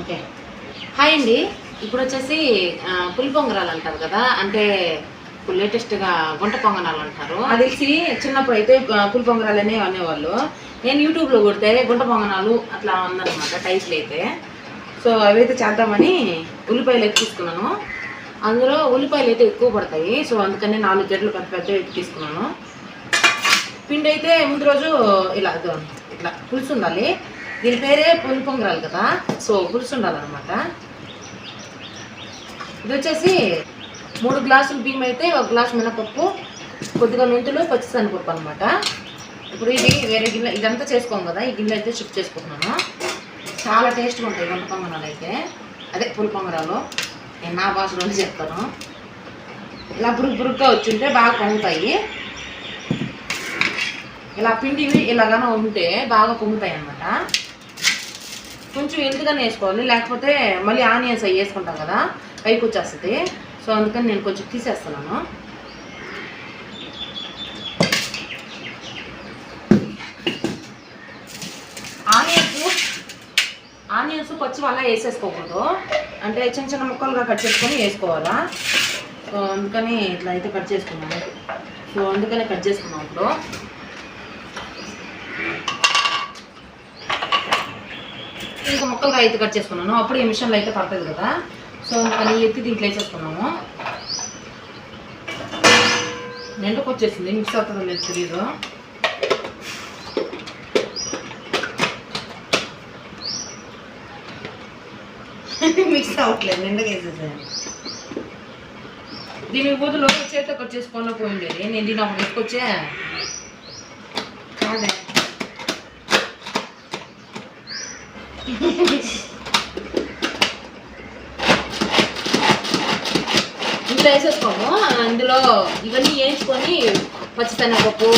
Okay. Hi అండి. ఇప్పుడు వచ్చేసి పులి పొంగరాలు అంటారు కదా అంటే ఇప్పుడు లేటెస్ట్గా గుంట పొంగనాలు అంటారు. అది తెలిసి చిన్నప్పుడు అయితే పులి పొంగరాలు అనే అనేవాళ్ళు. నేను యూట్యూబ్లో కొడితే గుంట పొంగనాలు అట్లా ఉందన్నమాట టైట్లు అయితే. సో అవైతే చేద్దామని ఉల్లిపాయలు అయితే తీసుకున్నాను. అందులో ఉల్లిపాయలు అయితే ఎక్కువ పడతాయి. సో అందుకని నాలుగు గడ్డలు పెద్ద పెద్ద అయితే తీసుకున్నాను. పిండి అయితే ముందు రోజు ఇలా ఇట్లా పులుసు ఉండాలి. దీని పేరే పులి పొంగరాలు కదా? సో పులుసుండాలన్నమాట ఇది వచ్చేసి మూడు గ్లాసులు బియ్యం అయితే ఒక గ్లాసు మినపప్పు కొద్దిగా మెంతులు పచ్చిసనిపప్పు అనమాట ఇప్పుడు ఇది వేరే గిన్నె ఇదంతా చేసుకోం కదా ఈ గిన్నె అయితే షిఫ్ట్ చేసుకుంటున్నాను. చాలా టేస్ట్గా ఉంటాయి వంట పొంగనాలు అయితే. అదే పులి పొంగరాలు. నేను నా భాషలోనే చెప్తాను. ఇలా బురుగు బురుగ్గా వచ్చింటే బాగా పొంగుతాయి. ఇలా పిండివి ఇలాగానే ఉంటే బాగా పొంగుతాయి అన్నమాట. కొంచెం ఎందుకని వేసుకోవాలి? లేకపోతే మళ్ళీ ఆనియన్స్ అవి వేసుకుంటాం కదా పైకి వచ్చేస్తుంది సో అందుకని నేను కొంచెం తీసేస్తున్నాను. ఆనియన్స్ ఆనియన్స్ పచ్చి అలా వేసేసుకోకూడదు. అంటే చిన్న చిన్న ముక్కలుగా కట్ చేసుకొని వేసుకోవాలా? సో అందుకని ఇట్లా అయితే కట్ చేసుకున్నాను. సో అందుకనే కట్ చేసుకున్నాం ఇప్పుడు. ఇంకా ముక్కలుగా అయితే కట్ చేసుకున్నాను. అప్పుడు ఈ మిషన్లో అయితే పడుతుంది కదా. సో అందుకని ఎత్తి దీంట్లో వేసేసుకున్నాము. నిండుకు వచ్చేసింది మిక్స్ అవుతుందో లేదు తెలీదు. మిక్స్ అవ్వట్లేదు. నిండుగా వేసేసాను దీనికి బదులు చేతితో కట్ చేసుకోకుండా పోయిండేది నేను దీన్ని అప్పుడు ఎత్తుకొచ్చే కాదే ఇంట్లో వేసేసుకోము. అందులో ఇవన్నీ వేయించుకొని పచ్చిశనగపప్పు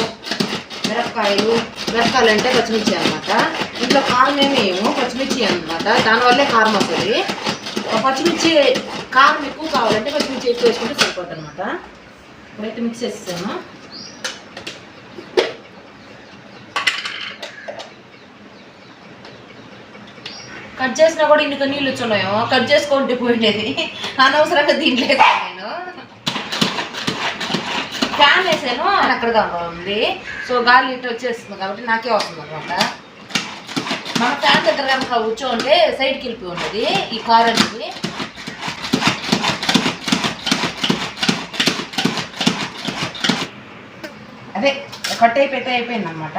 మిరపకాయలు మిరపకాయలు అంటే పచ్చిమిర్చి అనమాట ఇంట్లో కారం ఏమేమో పచ్చిమిర్చి అనమాట దానివల్లే కారం వస్తుంది. పచ్చిమిర్చి కారం ఎక్కువ కావాలంటే పచ్చిమిర్చి ఎక్కువ వేసుకుంటే సరిపోతుంది అనమాట ఇప్పుడైతే మిక్స్ చేస్తాము కట్ చేసినా కూడా ఇన్ని నీళ్ళు వచ్చున్నాయో? కట్ చేసుకుంటే పోయిండేది అనవసరంగా దీంట్లో నేను. ఫ్యాన్ వేసాను అక్కడ ఉంది. సో గాలి ఇటు వచ్చేస్తుంది కాబట్టి నాకే వస్తుంది అనమాట మన ఫ్యాన్ దగ్గర కనుక కూర్చోంటే సైడ్కి వెళ్ళిపోయి ఉండేది ఈ కార్ అనేది. అదే కట్ అయిపోతే అయిపోయింది అనమాట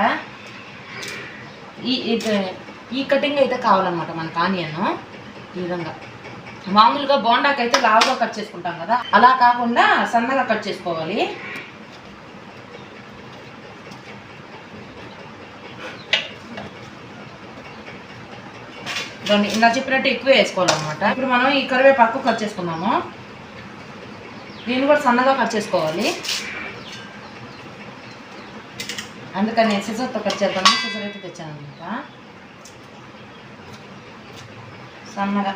ఈ ఇది- ఈ కటింగ్ అయితే కావాలన్నమాట మనకు ఆనియన్ ఈ విధంగా. మామూలుగా బోండాకి అయితే లావుగా కట్ చేసుకుంటాం కదా. అలా కాకుండా సన్నగా కట్ చేసుకోవాలి. దాన్ని ఇలా చెప్పినట్టు ఎక్కువ వేసుకోవాలన్నమాట. ఇప్పుడు మనం ఈ కరివేపాకు కట్ చేసుకుందాము. దీన్ని కూడా సన్నగా కట్ చేసుకోవాలి. అందుకని నేను సిజర్తో కట్ చేద్దాము. సిజర్ అయితే తెచ్చాను అనమాట సన్నగా.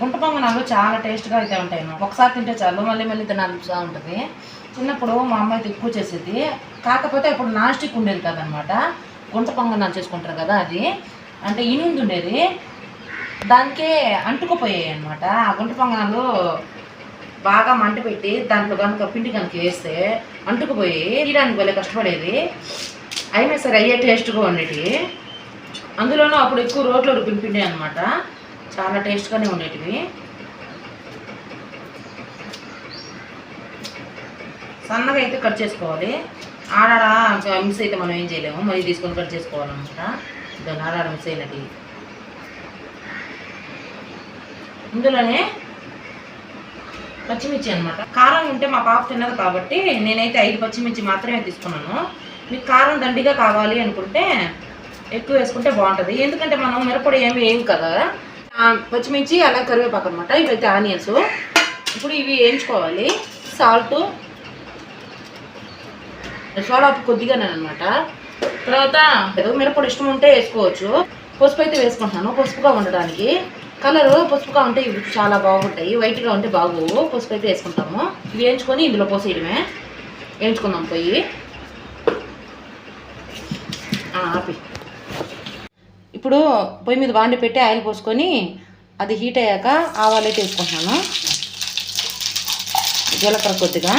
గుంట పొంగనాలు చాలా టేస్ట్గా అయితే ఉంటాయి ఒకసారి తింటే చాలు మళ్ళీ మళ్ళీ తినాల్సిగా ఉంటుంది. చిన్నప్పుడు మా అమ్మ అయితే ఎక్కువ చేసేది. కాకపోతే ఇప్పుడు నాన్ స్టిక్ ఉండేది కదనమాట గుంట పొంగనాలు చేసుకుంటారు కదా అది. అంటే ఇనుంది ఉండేది. దానికే అంటుకుపోయాయి అనమాట ఆ గుంట పొంగనాలు బాగా మంట పెట్టి దాంట్లో కనుక పిండి కనుక వేస్తే అంటుకుపోయి తీయడానికి భలే కష్టపడేది. అయినా సరే అయ్యే టేస్ట్గా ఉండేవి అందులోనూ అప్పుడు ఎక్కువ రోట్లో రుబ్బిన అనమాట చాలా టేస్ట్గానే ఉండేటివి. సన్నగా అయితే కట్ చేసుకోవాలి. ఆడాడ మిస్ అయితే మనం ఏం చేయలేము. మళ్ళీ తీసుకొని కట్ చేసుకోవాలన్నమాట. దాని ఆడాడ మిస్ అయినది. ఇందులోనే పచ్చిమిర్చి అనమాట కారం ఉంటే మా పాప తిన్నది కాబట్టి నేనైతే ఐదు పచ్చిమిర్చి మాత్రమే తీసుకున్నాను. మీకు కారం దండిగా కావాలి అనుకుంటే ఎక్కువ వేసుకుంటే బాగుంటుంది. ఎందుకంటే మనం మిరపొడి ఏమి ఏం కదా. పచ్చిమిర్చి అలా కరివేపాకు అనమాట ఇవైతే ఆనియన్స్. ఇప్పుడు ఇవి వేయించుకోవాలి. సాల్ట్ సోడా ఉప్పు కొద్దిగానే అనమాట తర్వాత ఏదో మిరపొడి ఇష్టం ఉంటే వేసుకోవచ్చు. పసుపు అయితే వేసుకుంటున్నాను పసుపుగా ఉండడానికి. కలర్ పసుపుగా ఉంటే ఇవి చాలా బాగుంటాయి. వైట్గా ఉంటే బాగోవు. పసుపు అయితే వేసుకుంటాము. ఇవి వేయించుకొని ఇందులో పోసేయడమే. వేయించుకుందాం పోయి. ఆపి. ఇప్పుడు పొయ్యి మీద బాండి పెట్టి ఆయిల్ పోసుకొని అది హీట్ అయ్యాక ఆవాలు అయితే వేసుకుంటున్నాను. జీలకర్ర కొద్దిగా.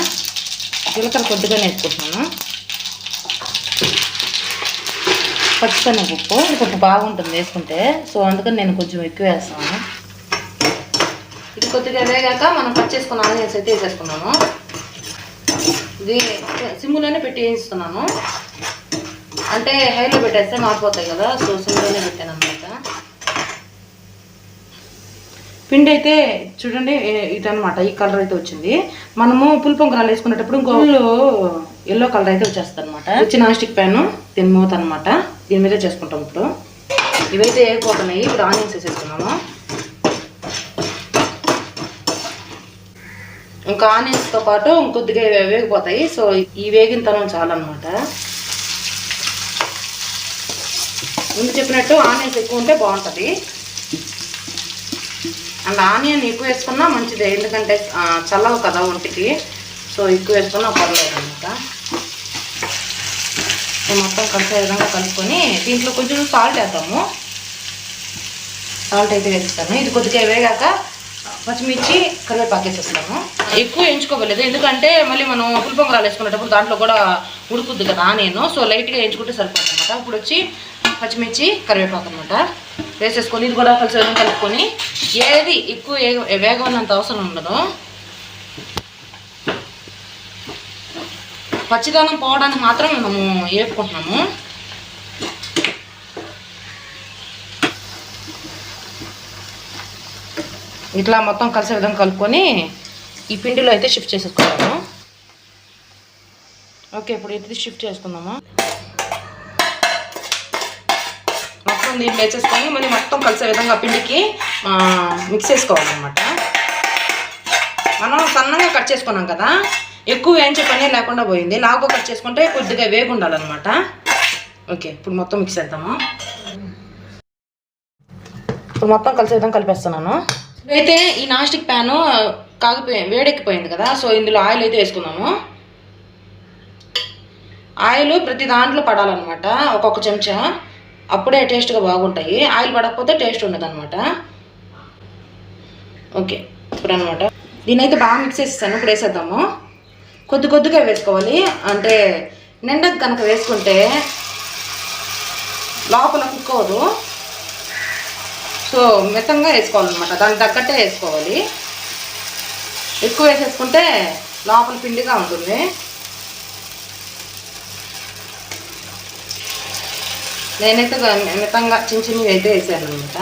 జీలకర్ర కొద్దిగానే వేసుకుంటున్నాను. పచ్చిశనగపప్పు కొంచెం బాగుంటుంది వేసుకుంటే. సో అందుకని నేను కొంచెం ఎక్కువ వేస్తాను. ఇది కొద్దిగా వేగాక మనం కట్ చేసుకున్న ఆనియన్స్ అయితే వేసేసుకున్నాను. ఇది సిమ్లోనే పెట్టి వేయిస్తున్నాను అంటే హైలో పెట్టేస్తే మారిపోతాయి కదా సో సిమ్లోనే పెట్టాను అనమాట పిండి అయితే చూడండి ఇదన్నమాట ఈ కలర్ అయితే వచ్చింది. మనము పులిపొంగరాలు వేసుకునేటప్పుడు ఇంకో ఎల్లో కలర్ అయితే వచ్చేస్తుంది అనమాట వచ్చి నాన్ స్టిక్ ప్యాన్ దీని మూత అనమాట దీని మీద చేసుకుంటాం ఇప్పుడు. ఇవైతే వేగిపోతున్నాయి ఇప్పుడు ఆనియన్స్ వేసేసుకున్నాము ఇంకా ఆనియన్స్తో పాటు ఇంకొద్దిగా వేగిపోతాయి సో ఈ వేగినతనం చాలన్నమాట. ముందు చెప్పినట్టు ఆనియన్స్ ఎక్కువ ఉంటే బాగుంటుంది. అండ్ ఆనియన్ ఎక్కువ వేసుకున్నా మంచిదే ఎందుకంటే చల్లవు కదా ఒంటికి. సో ఎక్కువ వేసుకున్నా పర్లేదు అనమాట మొత్తం కలిసే విధంగా కలుపుకొని దీంట్లో కొంచెం సాల్ట్ వేద్దాము. సాల్ట్ అయితే వేస్తాను. ఇది కొద్దిగా వేగాక పచ్చిమిర్చి కరివేపాకు వేసేస్తాము. ఎక్కువ ఎంచుకోవలేదు ఎందుకంటే మళ్ళీ మనం పులిపొంగరాలు వేసుకునేటప్పుడు దాంట్లో కూడా ఉడుకుద్ది కదా నేను సో లైట్గా ఎంచుకుంటే సరిపోతుంది అనమాట ఇప్పుడు వచ్చి పచ్చిమిర్చి కరివేపాకు అనమాట వేసేసుకొని ఇది కూడా కలిసి విధంగా కలుపుకొని ఏది ఎక్కువ వేగం అన్నంత అవసరం ఉండదు. పచ్చిదనం పోవడానికి మాత్రం మనము వేపుకుంటున్నాము ఇట్లా మొత్తం కలిసే విధంగా కలుపుకొని ఈ పిండిలో అయితే షిఫ్ట్ చేసేసుకున్నాము ఓకే ఇప్పుడు ఇది షిఫ్ట్ చేసుకుందాము. మొత్తం దీంట్లో వేసేసుకొని మళ్ళీ మొత్తం కలిసే విధంగా పిండికి మిక్స్ చేసుకోవాలన్నమాట. మనం సన్నగా కట్ చేసుకున్నాం కదా ఎక్కువ వేయించే పని లేకుండా పోయింది. లావుగా కట్ చేసుకుంటే కొద్దిగా వేగు ఉండాలన్నమాట. ఓకే ఇప్పుడు మొత్తం మిక్స్ చేద్దాము. ఇప్పుడు మొత్తం కలిసే విధంగా కలిపేస్తున్నాను. అయితే ఈ నాస్టిక్ ప్యాను కాగిపోయి వేడెక్కిపోయింది కదా సో ఇందులో ఆయిల్ అయితే వేసుకున్నాము ఆయిల్ ప్రతి దాంట్లో పడాలన్నమాట ఒక్కొక్క చెంచా. అప్పుడే టేస్ట్గా బాగుంటాయి. ఆయిల్ పడకపోతే టేస్ట్ ఉండదు అనమాట ఓకే ఇప్పుడు అనమాట దీని బాగా మిక్స్ చేసేసాను ఇప్పుడు వేసేద్దాము. కొద్ది కొద్దిగా వేసుకోవాలి. అంటే నిండకు కనుక వేసుకుంటే లోపల కుక్ అవ్వదు. సో మితంగా వేసుకోవాలన్నమాట. దానికి తగ్గట్టే వేసుకోవాలి. ఎక్కువ వేసేసుకుంటే లోపల పిండిగా ఉంటుంది. నేనైతే మితంగా చిన్న చిన్నవి అయితే వేసాను అనమాట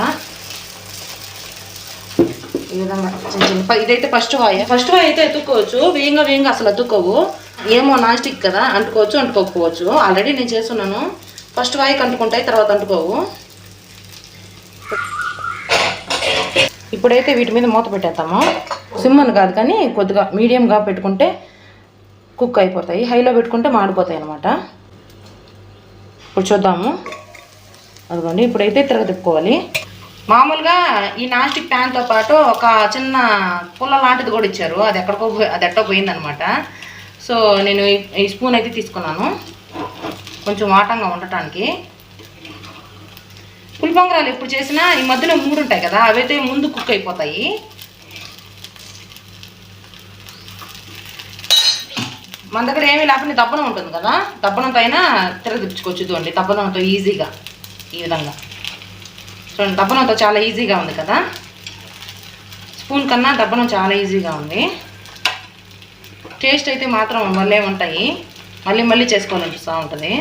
ఈ విధంగా చిన్న చిన్న ఇదైతే ఫస్ట్ వాయ్. ఫస్ట్ వాయి అయితే ఎత్తుక్కోవచ్చు. వేయంగా వేయంగా అసలు అతుక్కోవు ఏమో నాన్ స్టిక్ కదా అంటుకోవచ్చు అంటుకోకపోవచ్చు. ఆల్రెడీ నేను చేస్తున్నాను. ఫస్ట్ వాయికి అంటుకుంటాయి తర్వాత అంటుకోవు. ఇప్పుడైతే వీటి మీద మూత పెట్టేస్తాము. సిమ్ అని కాదు కానీ కొద్దిగా మీడియంగా పెట్టుకుంటే కుక్ అయిపోతాయి. హైలో పెట్టుకుంటే మాడిపోతాయి అనమాట ఇప్పుడు చూద్దాము. అదిగోండి ఇప్పుడైతే తిరగ మామూలుగా ఈ నాస్టిక్ ప్యాన్తో పాటు ఒక చిన్న పుల్ల లాంటిది కూడా ఇచ్చారు. అది ఎక్కడికో పోయి- అది ఎట్టో పోయిందనమాట. సో నేను ఈ- స్పూన్ అయితే తీసుకున్నాను. కొంచెం వాటంగా ఉండటానికి. పులిపొంగరాలు ఎప్పుడు చేసినా ఈ మధ్యలో మూడు ఉంటాయి కదా అవైతే ముందు కుక్ అయిపోతాయి. మన దగ్గర ఏమీ లేకపోతే దబ్బనం ఉంటుంది కదా దబ్బనంతో అయినా తిరగదిచ్చుకోవచ్చు చూడండి దబ్బనంతో ఈజీగా. ఈ విధంగా. చూడండి దబ్బనంతో చాలా ఈజీగా ఉంది కదా? స్పూన్ కన్నా దబ్బనం చాలా ఈజీగా ఉంది. టేస్ట్ అయితే మాత్రం మళ్ళీ ఉంటాయి మళ్ళీ మళ్ళీ చేసుకోవాలనిపిస్తూ ఉంటుంది.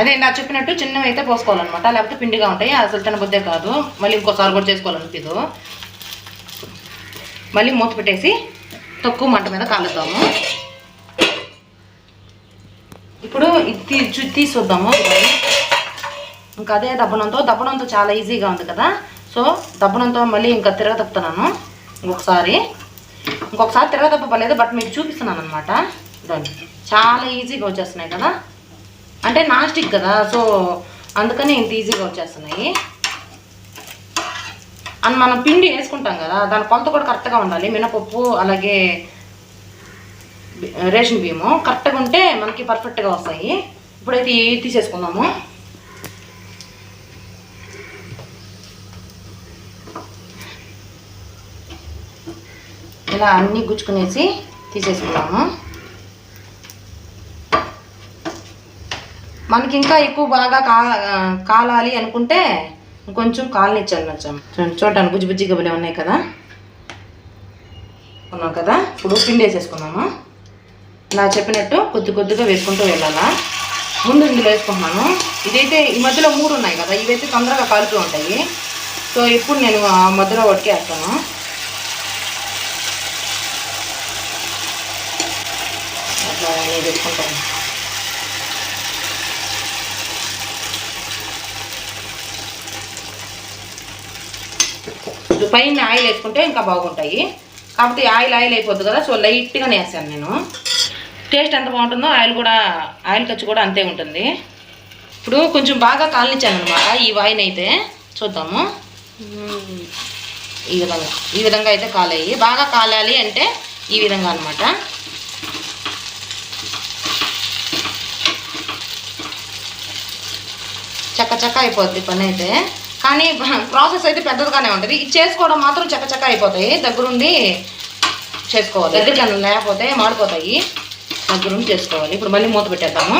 అదే నా చెప్పినట్టు చిన్నవి అయితే పోసుకోవాలన్నమాట. లేకపోతే పిండిగా ఉంటాయి. అసలు తినబుద్దే కాదు. మళ్ళీ ఇంకోసారి కూడా చేసుకోవాలనిపిదు మళ్ళీ మూత పెట్టేసి తక్కువ మంట మీద కాలుద్దాము. ఇది తీ- ఇంకా అదే దబ్బనంతో. దబ్బనంతో చాలా ఈజీగా ఉంది కదా. సో దబ్బనంతో మళ్ళీ ఇంకా తిరగదప్పుతున్నాను ఇంకొకసారి. ఇంకొకసారి తిరగదప్పలేదు బట్ మీకు చూపిస్తున్నాను అనమాట చాలా ఈజీగా వచ్చేస్తున్నాయి కదా. అంటే నాస్టిక్ కదా సో అందుకని ఇంత ఈజీగా వచ్చేస్తున్నాయి. అండ్ మనం పిండి వేసుకుంటాం కదా దాని కొలత కూడా కరెక్ట్గా ఉండాలి. మినపప్పు అలాగే రేషన్ బియ్యము. కరెక్ట్గా ఉంటే మనకి పర్ఫెక్ట్గా వస్తాయి. ఇప్పుడైతే ఇవి తీసేసుకుందాము. ఇలా అన్నీ గుచ్చుకునేసి తీసేసుకుందాము. మనకి ఇంకా ఎక్కువ బాగా కా కాలాలి అనుకుంటే ఇంకొంచెం కాలనిచ్చాను కొంచెం. చూడటాను గుజ్జి బుజ్జి గబులు ఉన్నాయి కదా. ఉన్నాం కదా? ఇప్పుడు పిండి వేసేసుకున్నాము నా చెప్పినట్టు కొద్ది కొద్దిగా వేసుకుంటూ వెళ్ళాలా? ముందు ఇందులో వేసుకుంటున్నాను. ఇదైతే ఈ మధ్యలో మూడు ఉన్నాయి కదా ఇవైతే తొందరగా కాలుతూ ఉంటాయి. సో ఇప్పుడు నేను ఆ మధ్యలో వేస్తాను. అట్లా నేను వేసుకుంటాను. పైన ఆయిల్ వేసుకుంటే ఇంకా బాగుంటాయి. కాబట్టి ఆయిల్ ఆయిల్ అయిపోద్ది కదా సో లైట్గానే వేసాను నేను. టేస్ట్ ఎంత బాగుంటుందో ఆయిల్ కూడా ఆయిల్ ఖర్చు కూడా అంతే ఉంటుంది. ఇప్పుడు కొంచెం బాగా కాలనిచ్చాను అనమాట ఈ వాయిన్ అయితే. చూద్దాము. ఈ విధంగా ఈ విధంగా అయితే కాలేయి. బాగా కాలాలి అంటే ఈ విధంగా అనమాట చక్క చక్క అయిపోద్ది పని అయితే. కానీ ప్రాసెస్ అయితే పెద్దదిగానే ఉంటుంది. ఇది చేసుకోవడం మాత్రం చక్క చక్క అయిపోతాయి. దగ్గరుండి చేసుకోవాలి. దగ్గరికి లేకపోతే మాడిపోతాయి. దగ్గరుండి చేసుకోవాలి. ఇప్పుడు మళ్ళీ మూత పెట్టేద్దాము.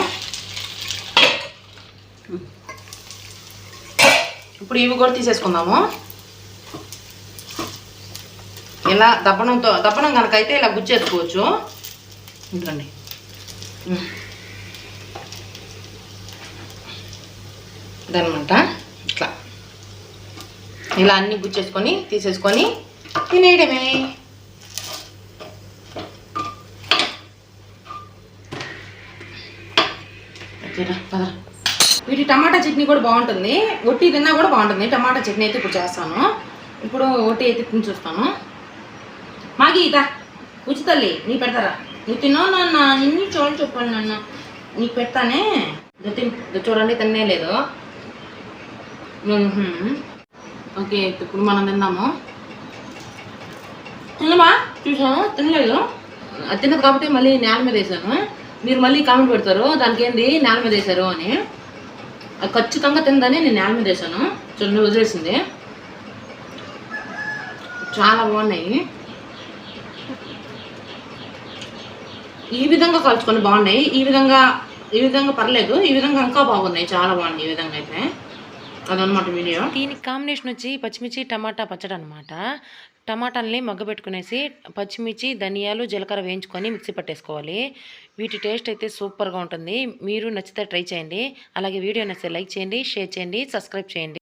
ఇప్పుడు ఇవి కూడా తీసేసుకుందాము. ఇలా దప్పనంతో దప్పనం కనుక అయితే ఇలా గుచ్చేసుకోవచ్చు. ఇంకండి ఇదనమాట ఇట్లా. ఇలా అన్నీ గుచ్చేసుకొని తీసేసుకొని తినేయడమే ఓకేరా, పద. వీటి టమాటా చట్నీ కూడా బాగుంటుంది. ఒట్టి తిన్నా కూడా బాగుంటుంది. టమాటా చట్నీ అయితే ఇప్పుడు చేస్తాను. ఇప్పుడు ఒట్టి అయితే తిని చూస్తాను. మాకి ఇదా. ఉచితల్లి నీ పెడతారా? నువ్వు తిన్నావు నాన్న. నిన్ను చూడండి చెప్పండి నాన్న. నీకు పెడతానే. చూడండి తిన్నే లేదు. ఓకే ఇప్పుడు మనం తిన్నాము. తిన్నమా చూసాము తినలేదు. అది తిన్నది కాబట్టి మళ్ళీ నేల మీద వేసాను. మీరు మళ్ళీ కామెంట్ పెడతారు. దానికి ఏంది? నేల మీద వేసారు అని. అది ఖచ్చితంగా తిందని నేను నేల మీద వేసాను. చూడండి వదిలేసింది. చాలా బాగున్నాయి. ఈ విధంగా కలుచుకొని బాగున్నాయి. ఈ విధంగా ఈ విధంగా పర్లేదు. ఈ విధంగా ఇంకా బాగున్నాయి. చాలా బాగున్నాయి ఈ విధంగా అయితే. అదనమాట వీడియో. దీనికి కాంబినేషన్ వచ్చి పచ్చిమిర్చి టమాటా పచ్చడి అనమాట టమాటాలని మగ్గబెట్టుకునేసి పచ్చిమిర్చి ధనియాలు జీలకర్ర వేయించుకొని మిక్సీ పట్టేసుకోవాలి. వీటి టేస్ట్ అయితే సూపర్గా ఉంటుంది. మీరు నచ్చితే ట్రై చేయండి. అలాగే వీడియో నచ్చితే లైక్ చేయండి షేర్ చేయండి సబ్స్క్రైబ్ చేయండి.